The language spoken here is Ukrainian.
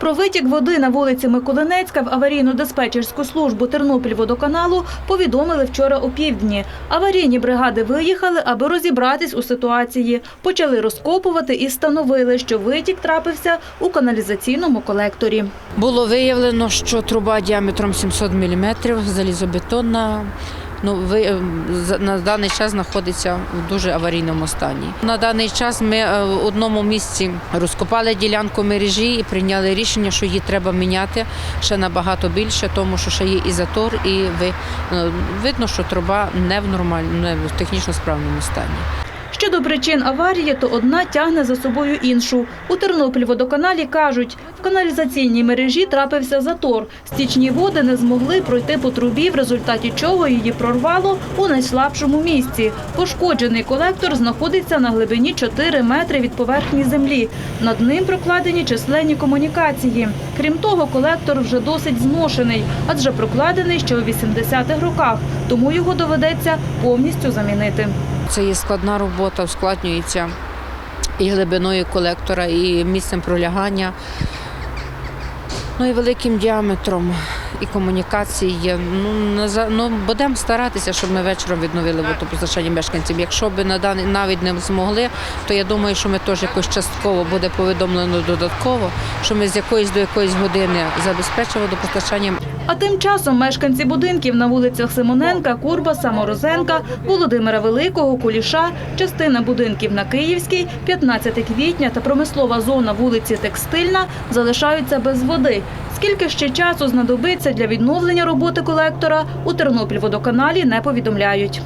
Про витік води на вулиці Миколинецька в аварійно-диспетчерську службу Тернопільводоканалу повідомили вчора опівдні. Аварійні бригади виїхали, аби розібратись у ситуації. Почали розкопувати і встановили, що витік трапився у каналізаційному колекторі. Було виявлено, що труба діаметром 700 мм, залізобетонна. Ну, ви, е, на даний час знаходиться в дуже аварійному стані. На даний час ми е, в одному місці розкопали ділянку мережі і прийняли рішення, що її треба міняти ще набагато більше, тому що ще є і затор, і ви, е, видно, що труба не в нормальному, не в технічно справному стані. Щодо причин аварії, то одна тягне за собою іншу. У Тернопільводоканалі кажуть, в каналізаційній мережі трапився затор. Стічні води не змогли пройти по трубі, в результаті чого її прорвало у найслабшому місці. Пошкоджений колектор знаходиться на глибині 4 метри від поверхні землі. Над ним прокладені численні комунікації. Крім того, колектор вже досить зношений, адже прокладений ще у 80-х роках, тому його доведеться повністю замінити. Це є складна робота, ускладнюється і глибиною колектора, і місцем пролягання, ну і великим діаметром. І комунікації є. Ну, ну, будемо старатися, щоб ми вечором відновили водопостачання мешканців. Якщо б на даний навіть не змогли, то я думаю, що ми теж якось частково буде повідомлено додатково, що ми з якоїсь до якоїсь години забезпечимо водопостачання А тим часом мешканці будинків на вулицях Симоненка, Курбаса, Морозенка, Володимира Великого, Куліша, частина будинків на Київській, 15 квітня та промислова зона вулиці Текстильна залишаються без води. Скільки ще часу знадобиться для відновлення роботи колектора, у Тернопільводоканалі не повідомляють.